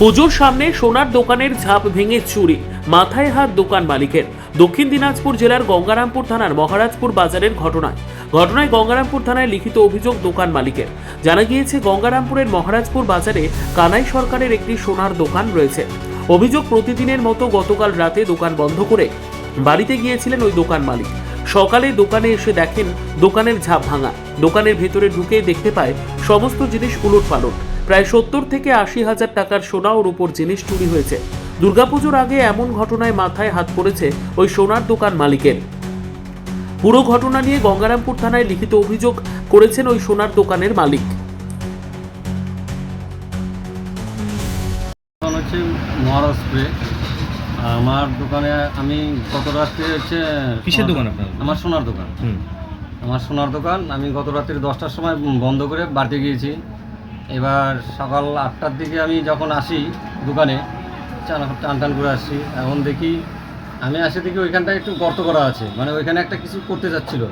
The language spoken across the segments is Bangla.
পুজোর সামনে সোনার দোকানের ঝাঁপ ভেঙে চুরি, মাথায় হাত দোকান মালিকের। দক্ষিণ দিনাজপুর জেলার গঙ্গারামপুর থানার মহারাজপুর বাজারের ঘটনায়। ঘটনায় গঙ্গারামপুর থানায় লিখিত অভিযোগ দোকান মালিকের। জানা গিয়েছে, গঙ্গারামপুরের মহারাজপুর বাজারে কানাই সরকারের একটি সোনার দোকান রয়েছে। অভিযোগ প্রতিদিনের মতো গতকাল রাতে দোকান বন্ধ করে বাড়িতে গিয়েছিলেন ওই দোকান মালিক। সকালে দোকানে এসে দেখেন দোকানের ঝাঁপ ভাঙা। দোকানের ভেতরে ঢুকে দেখতে পায় সমস্ত জিনিস উলট পালট প্রায় সত্তর থেকে আশি হাজার টাকার সোনা ওর উপর জিনিস চুরি হয়েছে। দুর্গাপুজোর আগে এমন ঘটনায় মাথায় হাত পড়েছে ওই সোনার দোকান মালিকের। পুরো ঘটনা নিয়ে গঙ্গারামপুর থানায় লিখিত অভিযোগ করেছেন ওই সোনার দোকানের মালিক। দোকান হচ্ছে মহারাষ্ট্রে আমার দোকানে আমি গত রাত্রে হচ্ছে কিসের দোকান আপনার? আমার সোনার দোকান। আমার সোনার দোকান আমি গত রাত্রি দশটার সময় বন্ধ করে বাড়িতে গিয়েছি। এবার সকাল আটটার দিকে আমি যখন আসি দোকানে চান টান টান করে আসছি এখন দেখি আমি আসি দেখি ওইখানটায় একটু গর্ত করা আছে মানে ওইখানে একটা কিছু করতে যাচ্ছিল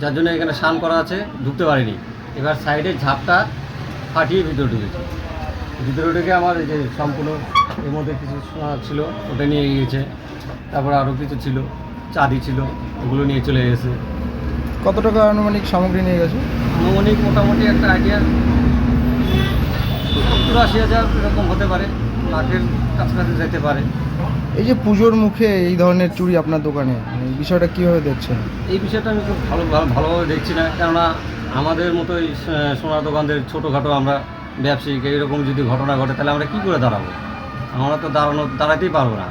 যার জন্য এখানে স্নান করা আছে ঢুকতে পারিনি। এবার সাইডে ঝাপটা ফাটিয়ে ভিতরে ঢুকেছে। ভিতরে ঢুকে আমার এই যে সম্পূর্ণ এর মধ্যে কিছু সোনা ছিল ওটা নিয়ে গিয়েছে। তারপর আরও কিছু ছিল চাঁদি ছিল ওগুলো নিয়ে চলে গেছে। কত টাকা আনুমানিক সামগ্রী নিয়ে গেছে? আনুমানিক মোটামুটি একটা আইডিয়া সত্তর আশি হাজার এরকম হতে পারে লাখের কাছাকাছি যেতে পারে। এই যে পুজোর মুখে এই ধরনের চুরি আপনার দোকানে এই বিষয়টা কীভাবে দেখছেন? এই বিষয়টা আমি খুব ভালো ভালো- ভালোভাবে দেখছি না কেননা আমাদের মতো এই সোনার দোকানদের ছোটোখাটো আমরা ব্যবসায়িক এইরকম যদি ঘটনা ঘটে তাহলে আমরা কী করে দাঁড়াবো? আমরা তো দাঁড়ানো দাঁড়াতেই পারব না।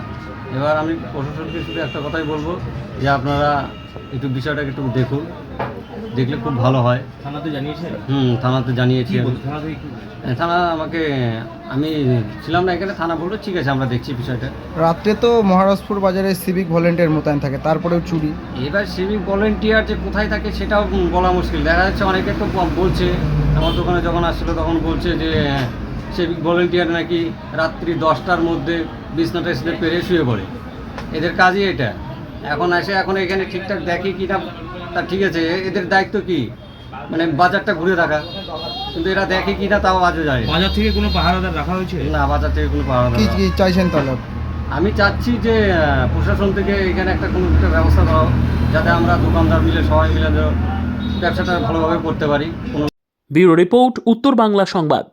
এবার আমি প্রশাসনকে শুধু একটা কথাই বলব যে আপনারা একটু বিষয়টাকে একটু দেখুন। দেখলে খুব ভালো হয়। থানাতে জানিয়েছেন হুম থানাতে জানিয়েছি থানা হ্যাঁ, থানা আমাকে আমি ছিলাম না এখানে থানা বলল ঠিক আছে আমরা দেখছি বিষয়টা। রাত্রে তো মহারাজপুর বাজারে সিভিক ভলেন্টিয়ার মোতায়েন থাকে তারপরেও চুরি। এবার সিভিক ভলেন্টিয়ার যে কোথায় থাকে সেটাও বলা মুশকিল। দেখা যাচ্ছে অনেকে তো বলছে আমার দোকানে যখন আসছিল তখন বলছে যে সিভিক ভলেন্টিয়ার নাকি রাত্রি দশটার মধ্যে বিছনাটা এসে পেরে শুয়ে পড়ে। এদের কাজই এটা। এখন আসে এখন এখানে ঠিকঠাক দেখে কি না তা ঠিক আছে এদের দায়িত্ব কি? মানে বাজারটা ঘুরে রাখা কিন্তু এরা দেখে কি না তাও আজও যায় বাজার থেকে কোনো পাহারাদার রাখা হয়েছে? না বাজার থেকে কোনো পাওয়া কি কি চাইছেন তাহলে? আমি চাচ্ছি যে প্রশাসন থেকে এখানে একটা কোনো একটা ব্যবস্থা করা যাতে আমরা দোকানদার মিলে সবাই মিলে ব্যবসাটা ভালোভাবে করতে পারি। কোনো ব্যুরো রিপোর্ট উত্তর বাংলা সংবাদ।